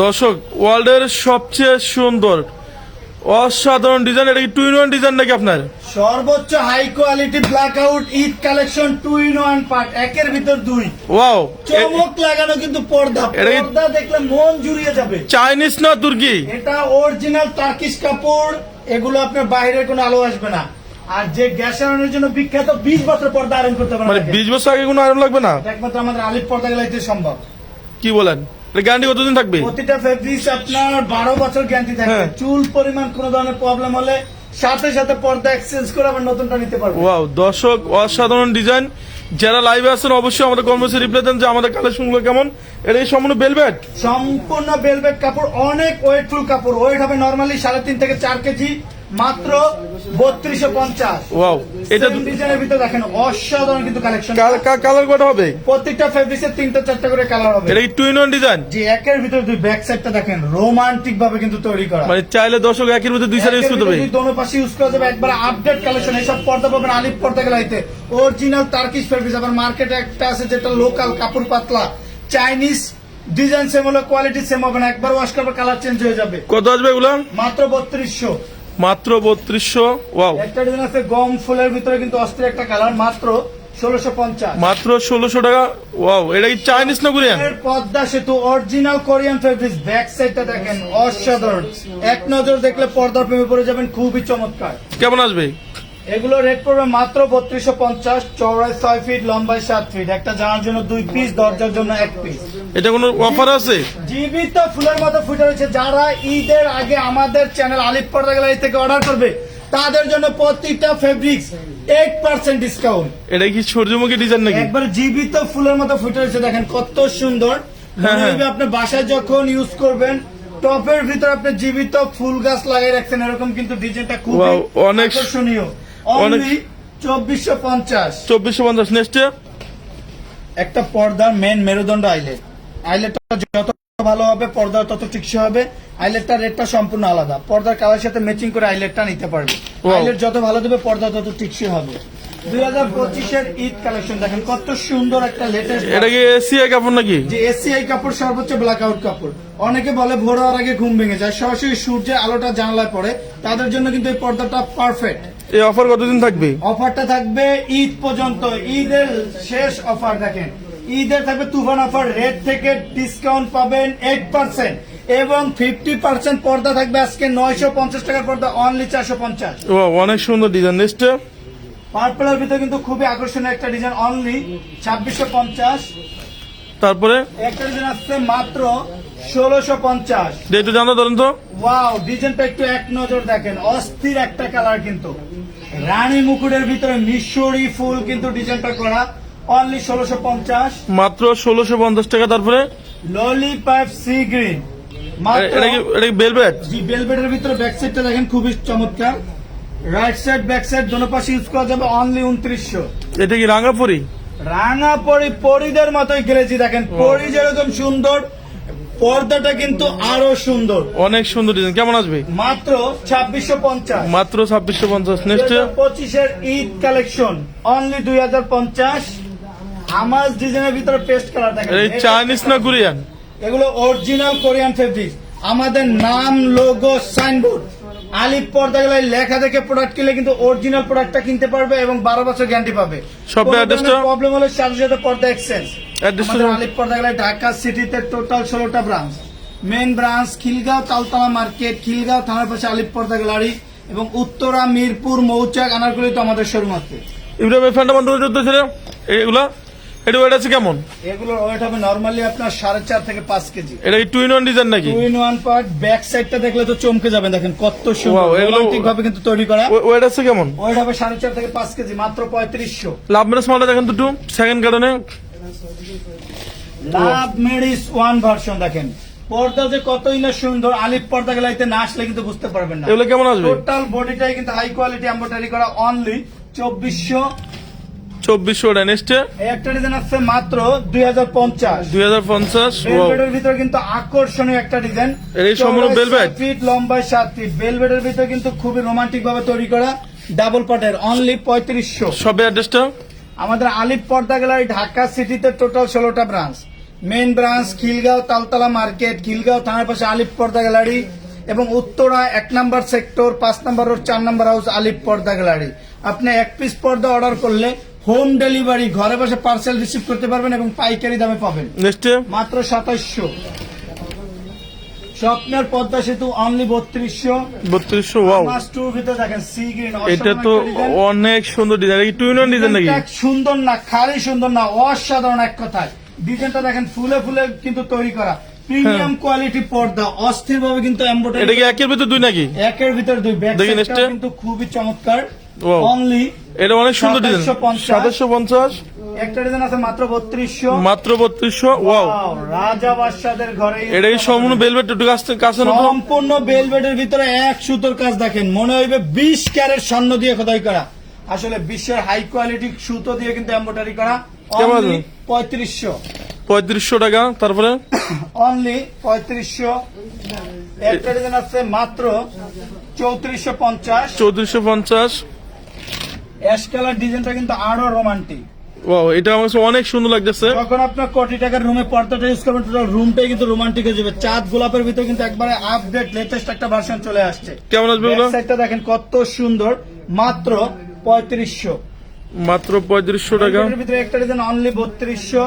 দর্শক ওয়ার্ল্ডের সবচেয়ে সুন্দর অসাধারণ ডিজাইন এটা কি টু ইন ওয়ান ডিজাইন নাকি আপনার? সর্বোচ্চ high quality blackout Eid collection two in one part একের ভিতর দুই। ওয়াও চমক লাগানো কিন্তু পর্দা পর্দা দেখলে মন জুড়িয়ে যাবে। চাইনিজ না তুর্কি? এটা অরিজিনাল টার্কিশ কাপড় এগুলো আপনার বাইরের কোনো আলো আসবে না। আর যে গ্যাস আয়রনের জন্য বিখ্যাত বিশ বছর পর্দা আয়রন করতে পারবে মানে। বিশ বছর আগে কোনো আয়রন লাগবে না? একমাত্র আমাদের আলিপ পর্দা গেলাইতে সম্ভব। কি বলেন? গ্যারান্টি কতদিন থাকবে? প্রতিটা ফেব্রিক্স আপনার বারো বছর গ্যারান্টি থাকবে। হ্যাঁ। চুল পরিমাণ কোনো ধরনের প্রবলেম হলে সাথে সাথে পর্দা এক্সচেঞ্জ করে আবার নতুনটা নিতে পারব ওয়াও দর্শক অসাধারণ ডিজাইন যারা লাইভে আছেন অবশ্যই আমাদের কর্মসূচি রিপ্লাই দেন যে আমাদের কালেকশনগুলো কেমন এটা সম্পূর্ণ বেলভেট সম্পূর্ণ বেলভেট কাপড় অনেক ওয়েটফুল কাপড়। ওয়েট হবে নর্মালি সাড়ে তিন থেকে চার কেজি। মাত্র ওয়াও এটা ডিজাইনের ভিতরে দেখেন অসাধারণ কিন্তু কালেকশন কালার কটা হবে? প্রত্যেকটা ফেব্রিক্সের তিনটা চারটা করে কালার হবে। এটা কি টু ইন ওয়ান ডিজাইন একের ভিতরে দুই ব্যাক সাইডটা দেখেন রোমান্টিক ভাবে কিন্তু তৈরি করা। মানে চাইলে দর্শক একের ভিতরে দুই সাইড ইউজ করতে হবে দোনো পাশে ইউজ করা যাবে। একবার আপডেট কালেকশন এইসব পর্দা পাবেন আলিপ পর্দা গেলাইতে। অরিজিনাল টার্কিশ ফেব্রিক্স আবার মার্কেটে একটা আছে যেটা লোকাল কাপড় পাতলা। চাইনিজ ডিজাইন সেম হলো কোয়ালিটি সেম হবে না। একবার ওয়াশ করবে কালার চেঞ্জ হয়ে যাবে। কত আসবে এগুলো? মাত্র বত্রিশশো। মাত্র বত্রিশশো ওয়াও। একটা ডিজাইন আছে গম ফুলের ভিতরে কিন্তু অস্থির একটা কালার মাত্র ষোলোশো পঞ্চাশ। মাত্র ষোলোশো টাকা ওয়াও এটা কি চাইনিজ না কোরিয়ান পদ্মা সেতু অরিজিনাল কোরিয়ান ফেব্রিক্স ব্যাক সাইডটা দেখেন অসাধারণ। এক নজর দেখলে পর্দার প্রেমে পড়ে যাবেন খুবই চমৎকার। কেমন আসবে? এগুলো রেট পড়বে মাত্র বত্রিশশো পঞ্চাশ চৌড়ায় ছয় ফিট লম্বায় সাত ফিট একটা জানার জন্য দুই পিস দরজার জন্য এক পিস এটা কোনো অফার আছে? জীবিত ফুলের মতো ফুটে রয়েছে। যারা ঈদের আগে আমাদের চ্যানেল আলিপ পর্দা গ্যালারি থেকে অর্ডার করবে তাদের জন্য প্রতিটা ফেব্রিক্স এইট পার্সেন্ট ডিসকাউন্ট এটা কি সূর্যমুখী ডিজাইন নাকি? একবার জীবিত ফুলের মতো ফুটে রয়েছে দেখেন কত সুন্দর। হ্যাঁ, হ্যাঁ। আপনি বাসায় যখন ইউজ করবেন টপের ভিতর আপনি জীবিত ফুল গাছ লাগিয়ে রাখছেন এরকম কিন্তু ডিজাইনটা খুব অনেক- আকর্ষণীয়। অনলি চব্বিশশো পঞ্চাশ। চব্বিশশো পঞ্চাশ নেক্সটে একটা পর্দার মেন মেরুদণ্ড আইলেট আইলেটটা যত ভালো হবে পর্দা তত টিকসই হবে। আইলেটটার রেটটা সম্পূর্ণ আলাদা। পর্দার কালার সাথে ম্যাচিং করে আইলেটটা নিতে পারবে। আইলেট যত ভালো দেবে পর্দা তত টিকসই হবে। দুই হাজার পঁচিশের ঈদ কালেকশন দেখেন কত সুন্দর একটা লেটেস্ট এটা কি এসিআই কাপড় নাকি? যে এসিআই কাপড় সর্বোচ্চ ব্ল্যাক আউট কাপড়। অনেকে বলে ভোর হওয়ার আগে ঘুম ভেঙে যায়। সরাসরি সূর্যের আলোটা জানলায় পড়ে। তাদের জন্য কিন্তু এই পর্দাটা পারফেক্ট এই অফার কতদিন থাকবে? অফারটা থাকবে ঈদ পর্যন্ত। ঈদের শেষ অফার দেখেন। ঈদের থাকবে তুফান অফার রেট থেকে ডিসকাউন্ট পাবেন এইট পার্সেন্ট এবং ফিফটি পার্সেন্ট পর্দা থাকবে আজকে নয়শো পঞ্চাশ টাকার পর্দা অনলি চারশো পঞ্চাশ। ও অনেক সুন্দর ডিজাইন নেক্সটে পার্পলের ভিতরে কিন্তু খুবই আকর্ষণীয় একটা ডিজাইন অনলি ছাব্বিশশো পঞ্চাশ। তারপরে? একটা ডিজাইন আসছে মাত্র ষোলোশো পঞ্চাশ। একটু জানতে ধরেন তো। ওয়াও ডিজাইনটা একটু এক নজর দেখেন অস্থির একটা কালার কিন্তু। রানী মুকুটের ভিতরে মিশরি ফুল কিন্তু ডিজাইনটা করা। অনলি ষোলোশো পঞ্চাশ। মাত্র ষোলোশো পঞ্চাশ টাকা তারপরে? ললিপাইপ সি গ্রিন বেলভেট জি ভিতরে ব্যাক সাইডটা দেখেন খুবই চমৎকার। রাইট সাইড ব্যাক সাইড দোনো পাশে ইউজ করা যাবে অনলি উনত্রিশশো। এটা কি রাঙাপুরি? পরিদের মতোই গেলেছি দেখেন পরি যেরকম সুন্দর। পর্দাটা কিন্তু আরও সুন্দর। অনেক সুন্দর ডিজাইন কেমন আসবে? মাত্র ছাব্বিশশো পঞ্চাশ। মাত্র ছাব্বিশশো পঞ্চাশ নেক্সট পঁচিশের ঈদ কালেকশন অনলি দুই হাজার পঞ্চাশ। হামাজ ডিজাইনের ভিতরে পেস্ট কালার থাকে এই চাইনিজ না কোরিয়ান এগুলো অরিজিনাল কোরিয়ান ফেব্রিক আমাদের নাম লোগো সাইনবোর্ড আলিপ পর্দা গেলায় লেখা দেখে প্রোডাক্ট কিনলে কিন্তু অরিজিনাল প্রোডাক্টটা কিনতে পারবে এবং বারো বছর গ্যারান্টি পাবে সব? প্রবলেম হলে সাথে সাথে পর্দা এক্সচেঞ্জ? আলিপ পর্দা গেলে ঢাকা সিটিতে টোটাল ষোলোটা branch main branch Khilgaon Taltala market Khilgaon থানার পাশে আলিপ পর্দা গ্যালারি এবং উত্তরা মিরপুর মৌচাক আনারগুলি তো আমাদের শোরুম আছে ইব্রাহিম ফ্যানটা বন্ধ করে ছিল এগুলা এটা ওয়েট আছে কেমন? এগুলোর ওয়েট হবে নর্মালি আপনার সাড়ে চার থেকে পাঁচ কেজি। এটা টু ইন ওয়ান ডিজাইন নাকি? Two in one part back সাইডটা দেখলে তো চমকে যাবেন দেখেন কত সুন্দর রোমান্টিক ভাবে কিন্তু তৈরি করা। ওয়েট আছে কেমন? ওয়েট হবে সাড়ে চার থেকে পাঁচ কেজি মাত্র পঁয়ত্রিশশো। লাভ মেরে স্মালটা দেখেন তো সেকেন্ড কারণে। লাভ মেডিস ওয়ান ভার্সন দেখেন। পর্দা যে কতই না সুন্দর আলিপ পর্দা গেলাইতে না আসলে কিন্তু বুঝতে পারবেন না। এগুলো কেমন আসবে? টোটাল বডিটাই কিন্তু হাই কোয়ালিটি এম্বোটারি করা অনলি চব্বিশশো চব্বিশশো ওটা নেক্সটে একটা ডিজাইন আসছে মাত্র দুই হাজার পঞ্চাশ। দুই হাজার পঞ্চাশ বেলভেটের ভিতরে কিন্তু আকর্ষণীয় একটা ডিজাইন এই সম্পূর্ণ velvet? ফিট লম্বায় সাত ফিট বেলভেটের ভিতরে কিন্তু খুবই রোমান্টিক ভাবে তৈরি করা ডাবল পাটের অনলি পঁয়ত্রিশশো। সবে অ্যাড্রেসটা আমাদের আলিপ পর্দা গ্যালারি ঢাকা সিটিতে টোটাল ষোলোটা branch main branch Khilgaon Taltala market Khilgaon থানার পাশে আলিপ পর্দা গ্যালারি এবং উত্তরা এক নাম্বার সেক্টর পাঁচ নাম্বার রোড চার number house Alif Porda gallery. আপনি এক পিস পর্দা অর্ডার করলে হোম ডেলিভারি ঘরে বসে পার্সেল রিসিভ করতে পারবেন এবং পাইকারি দামে পাবেন। মাত্র সাতাইশশো। স্বপ্নের পদ্মা সেতু অনলি বত্রিশশো। বত্রিশশো ওয়াও মাস ভিতরে দেখেন সি গ্রিন এটা তো অনেক সুন্দর ডিজাইন টু ইন ডিজাইন নাকি? সুন্দর না খালি সুন্দর না অসাধারণ এক কথায়। ডিজাইনটা দেখেন ফুলে ফুলে কিন্তু তৈরি করা। প্রিমিয়াম কোয়ালিটি পর্দা অস্থির ভাবে কিন্তু এটা কি একের ভিতর দুই নাকি? একের ভিতর দুই। ব্যাক কিন্তু খুবই চমৎকার. অনলি এটা অনেক সুন্দর ডিজাইন 2750 সাতাশশো পঞ্চাশ? একটা ডিজাইন আছে মাত্র বত্রিশশো। মাত্র বত্রিশশো? ওয়াও রাজা বাদশাদের ঘরে এটা কি সম্পূর্ণ বেলভেট একটু কাছে কাছে সম্পূর্ণ বেলভেটের ভিতরে এক সুতোর কাজ দেখেন। মনে হইবে বিশ ক্যারেট স্বর্ণ দিয়ে খোদাই করা। আসলে বিশ্বের হাই কোয়ালিটি সুতো দিয়ে কিন্তু এম্বোটারি করা। কেমন পঁয়ত্রিশশো। পঁয়ত্রিশশো টাকা তারপরে? অনলি পঁয়ত্রিশশো। একটা ডিজাইন আছে মাত্র চৌত্রিশশো পঞ্চাশ। চৌত্রিশশো পঞ্চাশ। অ্যাশ কালার ডিজাইনটা কিন্তু আরও রোমান্টিক ওয়াও এটা আমার অনেক সুন্দর লাগতেছে। যখন আপনার কোটি টাকার রুমে পর্দাটা ইউজ করবেন টোটাল রুমটাই কিন্তু রোমান্টিক হয়ে যাবে। চাঁদ গোলাপের ভিতরে কিন্তু একবারে আপডেট লেটেস্ট একটা ভার্সন চলে আসছে। কেমন আসবে সাইডটা দেখেন কত সুন্দর। মাত্র পঁয়ত্রিশশো। মাত্র পঁয়ত্রিশশো টাকা। ভিতরে একটা ডিজাইন অনলি বত্রিশশো।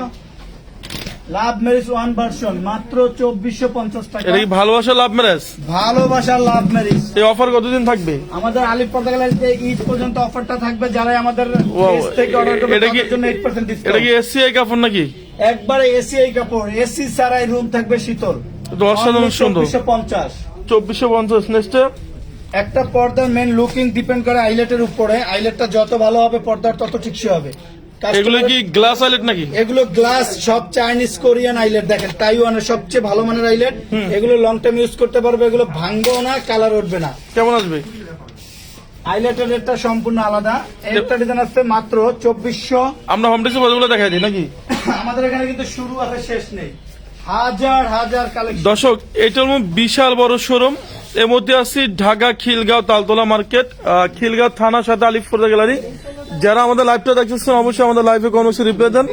লাভ ম্যারেজ ওয়ান ভার্সন মাত্র চব্বিশশো পঞ্চাশ টাকা। এটা কি ভালোবাসা লাভ ম্যারেজ? ভালোবাসার লাভ ম্যারেজ। এই অফার কতদিন থাকবে? আমাদের আলিপ পর্দা গ্যালারিতে ঈদ পর্যন্ত অফারটা থাকবে যারা আমাদের থেকে অর্ডার করবে এটা কি- তাদের জন্য এইট পার্সেন্ট এটা কি ডিসকাউন্ট কাপড় নাকি? একবারে কাপড় এসি ছাড়াই রুম থাকবে শীতল। তো অসাধারণ সুন্দর। চব্বিশশো পঞ্চাশ। চব্বিশশো পঞ্চাশ নেক্সটে একটা পর্দার মেন লুকিং ডিপেন্ড করে আইলেটের উপরে। আইলেটটা যত ভালো হবে পর্দার তত ঠিকসে হবে। এগুলো কি গ্লাস আইলেট নাকি? এগুলো গ্লাস সব চাইনিজ কোরিয়ান আইলেট দেখেন। তাইওয়ানের সবচেয়ে ভালো মানের আইলেট এগুলো লং টাইম ইউজ করতে পারবে এগুলো ভাঙবেও না কালার উঠবে না। কেমন আসবে? আইলেটের রেটটা সম্পূর্ণ আলাদা। একটা ডিজাইন আছে মাত্র চব্বিশশো। আমরা হোম দেখাই দিই নাকি? আমাদের এখানে কিন্তু শুরু আছে শেষ নেই। হাজার হাজার কালেকশন দর্শক এটার বিশাল বড় শোরুম এর মধ্যে আছি ঢাকা খিলগাঁও তালতলা মার্কেট খিলগাঁও থানা সাথে আলিফপুর গ্যালারি। যারা আমাদের লাইভটা দেখতেছেন অবশ্যই আমাদের লাইভে কোনো রিপ্লাই দেন।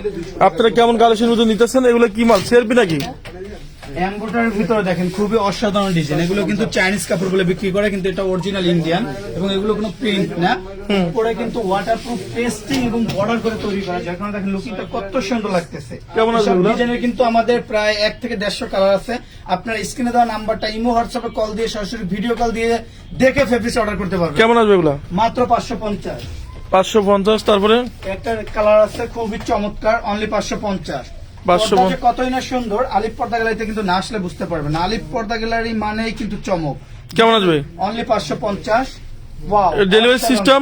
আপনারা কেমন কালেকশন মধ্যে নিতেছেন? এগুলো কি মাল? সেরপি নাকি? এম্বোটারির ভিতরে দেখেন খুবই অসাধারণ ডিজাইন এগুলো কিন্তু চাইনিজ কাপড় বলে বিক্রি করে কিন্তু এটা অরিজিনাল ইন্ডিয়ান এবং এগুলো কোনো প্রিন্ট না। উপরে কিন্তু ওয়াটারপ্রুফ পেস্টিং এবং বর্ডার করে তৈরি করা। যার কারণে দেখেন লুকিংটা কত সুন্দর লাগতেছে। কেমন আছে ডিজাইনের কিন্তু আমাদের প্রায় এক থেকে দেড়শো কালার আছে। আপনার স্ক্রিনে দেওয়া নাম্বারটা ইমো হোয়াটসঅ্যাপে কল দিয়ে সরাসরি ভিডিও কল দিয়ে দেখে ফেব্রিক্স অর্ডার করতে পারবেন। কেমন আসবে এগুলো? মাত্র পাঁচশো পঞ্চাশ। পাঁচশো পঞ্চাশ তারপরে? একটা কালার আছে খুবই চমৎকার অনলি পাঁচশো পঞ্চাশ। 550 কতই না সুন্দর আলিফ পর্দা গ্যালারিতে কিন্তু না আসলে বুঝতে পারবে না আলিফ পর্দা গ্যালারি মানেই কিন্তু চমক। কেমন আসবে? অনলি পাঁচশো পঞ্চাশ। ওয়াও ডেলিভারি সিস্টেম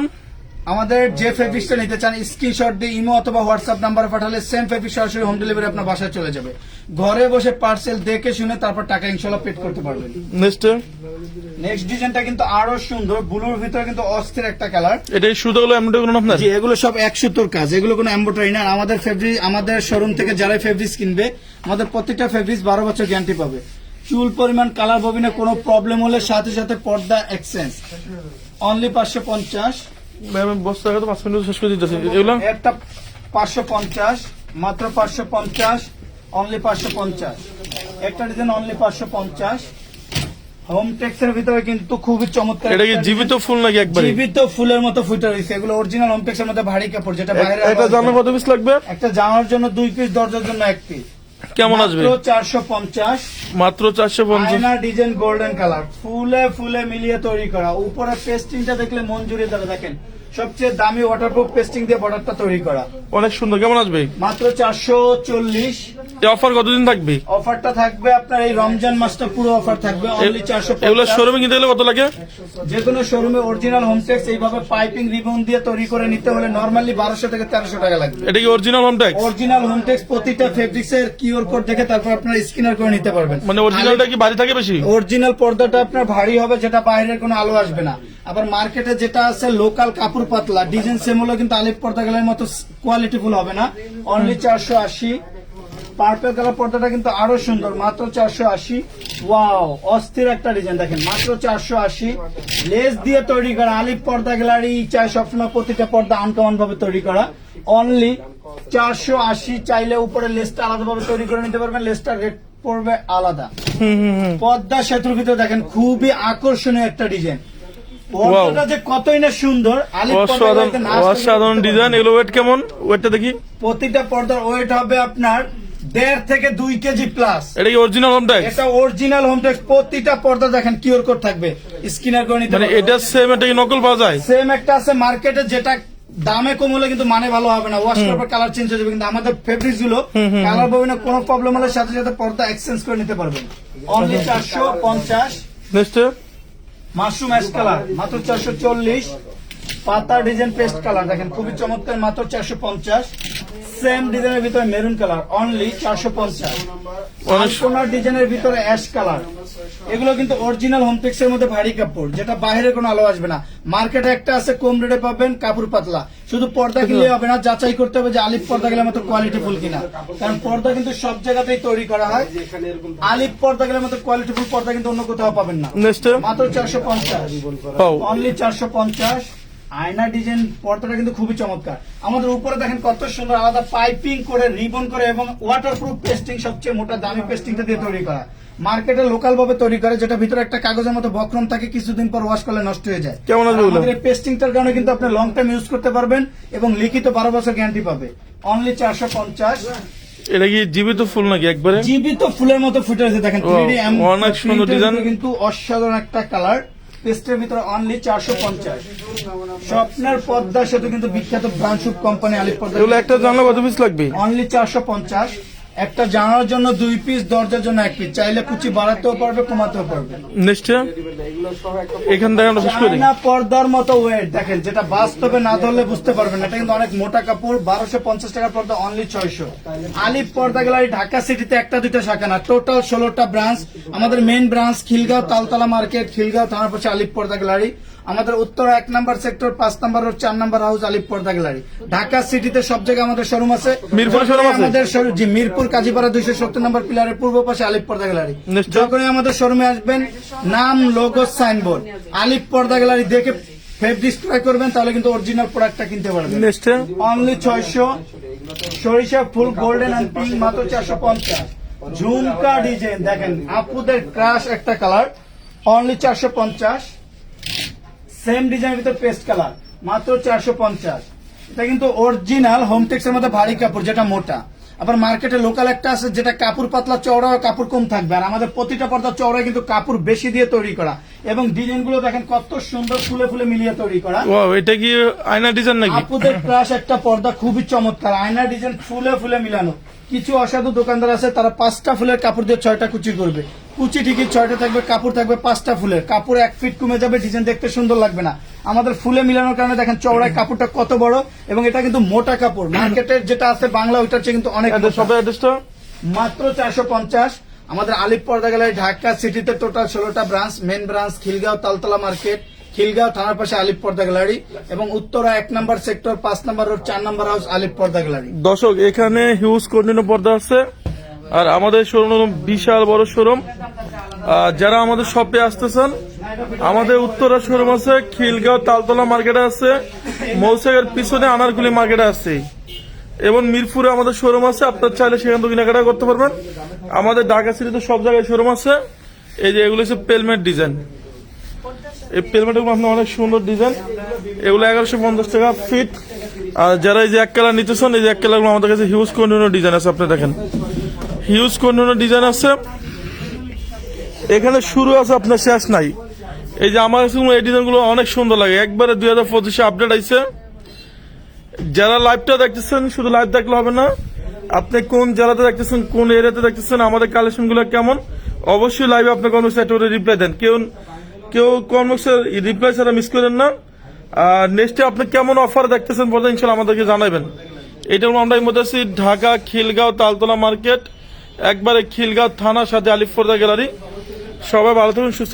আমাদের যে ফেব্রিক্সটা নিতে চান স্ক্রিনশট দিয়ে ইমো অথবা হোয়াটসঅ্যাপ নাম্বারে পাঠালে সেম ফেব্রিক সরাসরি হোম ডেলিভারি আপনার বাসায় চলে যাবে। ঘরে বসে পার্সেল দেখে শুনে তারপর টাকা ইনশাল্লাহ পেড করতে পারবেন। নেক্সটে নেক্সট ডিজাইনটা কিন্তু আরও সুন্দর ব্লুর ভিতরে কিন্তু অস্থির একটা কালার এটা সুতোগুলো এমন কোনো আপনার? জি এগুলো সব একশো তোর কাজ এগুলো কোনো এম্বোটারি না। আমাদের ফেব্রিক আমাদের শোরুম থেকে যারা ফেব্রিক্স কিনবে আমাদের প্রত্যেকটা ফেব্রিক্স বারো বছর গ্যারান্টি পাবে। চুল পরিমাণ কালার ববিনে কোনো প্রবলেম হলে সাথে সাথে পর্দা এক্সচেঞ্জ অনলি পাঁচশো পঞ্চাশ। বস্তা তো পাঁচ মিনিট শেষ করে দিতেছি এগুলো? একটা পাঁচশো পঞ্চাশ মাত্র পাঁচশো পঞ্চাশ অনলি পাঁচশো পঞ্চাশ। একটা ডিজাইন অনলি পাঁচশো পঞ্চাশ। হোম টেক্সের ভিতরে কিন্তু খুবই চমৎকার এটা কি জীবিত ফুল নাকি একবারে? জীবিত ফুলের মতো ফুটে রয়েছে। এগুলো অরিজিনাল হোম টেক্সের মধ্যে ভারী কাপড় যেটা বাইরে কত পিস লাগবে? একটা জামার জন্য দুই পিস দরজার জন্য এক পিস কেমন আসবে? চারশো পঞ্চাশ। মাত্র চারশো পঞ্চাশ? ডিজাইন গোল্ডেন কালার ফুলে ফুলে মিলিয়ে তৈরি করা। উপরে পেস্টিংটা দেখলে মন জুড়ে যাবে দেখেন। সবচেয়ে দামি ওয়াটারপ্রুফ পেস্টিং দিয়ে বর্ডারটা তৈরি করা। অনেক সুন্দর। কেমন আসবে? মাত্র চারশো চল্লিশ। অফার কতদিন থাকবে? অফারটা থাকবে আপনার এই রমজান মাসটা পুরো অফার থাকবে অনলি চারশো এগুলো শোরুমে কিনতে গেলে কত লাগে? যে কোনো শোরুমে অরিজিনাল হোমটেক্স এইভাবে পাইপিং রিবন দিয়ে তৈরি করে নিতে হলে নর্মালি বারোশো থেকে তেরোশো টাকা লাগবে। এটা কি original home tex original hometex প্রতিটা ফেব্রিক্স এর কিউর কোড দেখে তারপর আপনার স্ক্যানার করে নিতে পারবেন। মানে অরিজিনালটা কি বাড়ি থাকে বেশি? অরিজিনাল পর্দাটা আপনার ভারী হবে যেটা বাইরের কোনো আলো আসবে না। আবার মার্কেটে যেটা আছে লোকাল কাপড় পাতলা ডিজাইন সেম হলো কিন্তু আলিপ পর্দা গেলের মতো কোয়ালিটিফুল হবে না। অনলি চারশো আশি। পার্পেল কালার পর্দাটা কিন্তু আরও সুন্দর। মাত্র চারশো আশি। ওয়াও অস্থির একটা ডিজাইন দেখেন। মাত্র চারশো আশি। লেস দিয়ে তৈরি করা আলিপ পর্দা গ্যালারি চাই সবসময় প্রতিটা পর্দা আনকমন ভাবে তৈরি করা। অনলি চারশো আশি চাইলে উপরে লেসটা আলাদাভাবে তৈরি করে নিতে পারবেন। লেসটার রেট পড়বে আলাদা। পদ্মা সেতুর ভিতরে দেখেন খুবই আকর্ষণীয় একটা ডিজাইন পর্দাটা যে কতই না সুন্দর আলিফ পর্দা অসাধারণ ডিজাইন এগুলো ওয়েট কেমন? ওয়েটটা দেখি। প্রতিটা পর্দার ওয়েট হবে আপনার দেড় থেকে দুই কেজি প্লাস এটা কি অরিজিনাল হোম ট্যাক্স এটা অরিজিনাল হোম টেক্স প্রতিটা পর্দা দেখেন কিওর কোড থাকবে। স্ক্রিনার করে নিতে মানে এটা সেম এটা কি নকল পাওয়া যায়? সেম একটা আছে মার্কেটে যেটা দামে কম হলে কিন্তু মানে ভালো হবে না। ওয়াশ করার পর কালার চেঞ্জ হয়ে যাবে কিন্তু আমাদের ফেব্রিক্সগুলো কালার ববিনে কোনো প্রবলেম হলে সাথে সাথে পর্দা এক্সচেঞ্জ করে নিতে পারবেন। অনলি চারশো পঞ্চাশ। মাশরুম অ্যাশ কালার মাত্র চারশো চল্লিশ। পাতা ডিজাইন পেস্ট কালার দেখেন খুবই চমৎকার মাত্র চারশো পঞ্চাশ। সেম ডিজাইনের ভিতরে মেরুন কালার অনলি চারশো পঞ্চাশ। ডিজাইনের ভিতরে অ্যাশ কালার এগুলো কিন্তু অরিজিনাল হোমটেক্স এর মধ্যে ভারী কাপড় যেটা বাইরে কোনো আলো আসবে না। মার্কেটে একটা আছে কম রেটে পাবেন কাপড় পাতলা। শুধু পর্দা কিনলে হবে না যাচাই করতে হবে যে আলিফ পর্দা গেলে মতো কোয়ালিটি ফুল কিনা। কারণ পর্দা কিন্তু সব জায়গাতেই তৈরি করা হয়। আলিফ পর্দা গেলে মতো কোয়ালিটি ফুল পর্দা কিন্তু অন্য কোথাও পাবেন না। নেক্সট মাত্র চারশো পঞ্চাশ। অনলি চারশো পঞ্চাশ। আয়না ডিজাইন পর্দাটা কিন্তু খুবই চমৎকার। আমাদের উপরে দেখেন কত সুন্দর আলাদা পাইপিং করে রিবন করে এবং ওয়াটার প্রুফ পেস্টিং সবচেয়ে মোটা দামি পেস্টিংটা দিয়ে তৈরি করা। মার্কেটে লোকাল ভাবে তৈরি করে যেটা ভিতরে একটা কাগজের মতো বক্রম থাকে কিছুদিন পর ওয়াশ করলে নষ্ট হয়ে যায়। কেমন আমাদের পেস্টিংটার কারণে কিন্তু আপনি লং টাইম ইউজ করতে পারবেন এবং লিখিত বারো বছর গ্যারান্টি পাবে। অনলি চারশো পঞ্চাশ। এটা কি জীবিত ফুল নাকি একবারে? জীবিত ফুলের মতো ফুটে আছে দেখেন Wow, 3D এম- অনেক সুন্দর design। কিন্তু অসাধারণ একটা কালার পেস্টের ভিতরে অনলি চারশো পঞ্চাশ। স্বপ্নের পদ্মা সেতু কিন্তু বিখ্যাত ব্রাঞ্চ কোম্পানি আলিপ পদ্মা একটা জানলা কত পিস লাগবে। অনলি চারশো পঞ্চাশ। একটা জানার জন্য দুই পিস দরজার জন্য এক পিস চাইলে কুচি বাড়াতেও পারবে কমাতেও পারবে। নেক্সট এখান থেকে আমরা শেষ করি চায়না পর্দার মতো ওয়েট দেখেন যেটা বাস্তবে না ধরলে বুঝতে পারবেন না। এটা কিন্তু অনেক মোটা কাপড় বারোশো পঞ্চাশ টাকার পর্দা অনলি ছয়শো। আলিপ পর্দা গ্যালারি ঢাকা সিটিতে একটা দুইটা শাখা না। টোটাল ষোলোটা ব্রাঞ্চ আমাদের main branch Khilgaon Taltola market Khilgaon থানার পাশে আলিপ পর্দা গ্যালারি। আমাদের উত্তর এক নাম্বার সেক্টর পাঁচ নাম্বার রোড চার number house Alif Porda gallery. Dhaka সিটিতে সব জায়গায় আমাদের শোরুম আছে। মিরপুরে আছে? আমাদের জি মিরপুর কাজীপাড়া দুইশো সত্তর নম্বর পিলারের পূর্ব পাশে আলিপ পর্দা গ্যালারি. যখনই আমাদের শোরুমে আসবেন নাম লোগো সাইনবোর্ড আলিপ পর্দা গ্যালারি দেখে করবেন তাহলে কিন্তু অরিজিনাল প্রোডাক্টটা কিনতে পারবেন। নেক্সট অনলি ছয়শো। সরিষা ফুল গোল্ডেন অ্যান্ড পিঙ্ক মাত্র চারশো পঞ্চাশ। ঝুমকা ডিজাইন দেখেন আপুদের ক্রাশ একটা কালার অনলি চারশো পঞ্চাশ। সেম ডিজাইনের ভিতর পেস্ট কালার মাত্র চারশো পঞ্চাশ। এটা কিন্তু অরিজিনাল হোমটেক্স এর মধ্যে ভারী কাপড় যেটা মোটা। আবার মার্কেটে লোকাল একটা আছে যেটা কাপড় পাতলা চওড়া কাপড় কম থাকবে। আর আমাদের প্রতিটা পর্দা চওড়া কিন্তু কাপড় বেশি দিয়ে তৈরি করা। এবং ডিজাইনগুলো দেখেন কত সুন্দর ফুলে ফুলে মিলিয়ে তৈরি করা। এটা কি আয়না ডিজাইন নাকি? আপুদের ক্রাশ একটা পর্দা খুবই চমৎকার। আয়না ডিজাইন ফুলে ফুলে মিলানো। কিছু অসাধু দোকানদার আছে তারা পাঁচটা ফুলের কাপড় দিয়ে ছয়টা কুচি করবে। কুচি ঠিকই ছয়টা থাকবে কাপড় থাকবে পাঁচটা ফুলের। কাপড় এক ফিট কমে যাবে ডিজাইন দেখতে সুন্দর লাগবে না। আমাদের ফুলে মিলানোর কারণে দেখেন চওড়ায় কাপড়টা কত বড় এবং এটা কিন্তু মোটা কাপড়। মার্কেটের যেটা আছে বাংলা ওইটার চেয়ে কিন্তু অনেক। মাত্র চারশো পঞ্চাশ। আমাদের আলিপ পর্দা গ্যালারি ঢাকা সিটিতে টোটাল ষোলোটা branch main branch Khilgaon Taltola market Khilgaon থানার পাশে আলিপ পর্দা গ্যালারি এবং উত্তরা এক নম্বর সেক্টর পাঁচ নম্বর রোড চার নম্বর হাউস আলিপ পর্দা গ্যালারি। দর্শক এখানে হিউজ কন্টিনিউ পর্দা আছে। আর আমাদের শোরুম বিশাল বড় শোরুম। যারা আমাদের শপে আসতেছেন, আমাদের উত্তরা শোরুম আছে, খিলগাঁও তালতলা মার্কেটে আছে মৌসাগের পিছনে আনারগুলি মার্কেটে আছে। এবং মিরপুরে আমাদের শোরুম আছে, আপনার চাইলে সেখান থেকে কেনাকাটা করতে পারবেন। আমাদের ঢাকা সিটিতে সব জায়গায় শোরুম আছে। এই যে এগুলো হচ্ছে পেলমেট ডিজাইন এই পেলমেটগুলো আপনার অনেক সুন্দর ডিজাইন এগুলো এগারোশো পঞ্চাশ টাকা ফিট আর যারা এই যে এক কালার নিতেছেন, এই যে এক কালারগুলো আমাদের কাছে হিউজ কন্টিনিউ ডিজাইন আছে, আপনি দেখেন। হিউজ কন্টিনিউ ডিজাইন আছে। এখানে শুরু আছে, আপনার শেষ নাই। এই যে আমার কাছে এই ডিজাইনগুলো অনেক সুন্দর লাগে। একবারে দুই হাজার পঁচিশে আপডেট আইছে। যারা লাইভটা দেখতেছেন, শুধু লাইভ দেখলে হবে না, আপনি কোন জেলাতে দেখতেছেন, কোন এরিয়াতে দেখতেছেন, আমাদের কালেকশনগুলো কেমন, অবশ্যই লাইভে আপনি কর্মসূচি রিপ্লাই দেন। কেউ কেউ কর্মসূচি রিপ্লাই ছাড়া মিস করেন না। আর নেক্সটে আপনি কেমন অফার দেখতেছেন বলতে ইনশাল্লাহ আমাদেরকে জানাবেন এটা আমরা এই মধ্যে আছি ঢাকা, খিলগাঁও, তালতলা মার্কেট একবারে খিলগাঁও থানার সাথে আলিফোর্দা গ্যালারি। সবাই ভালো থাকুন সুস্থ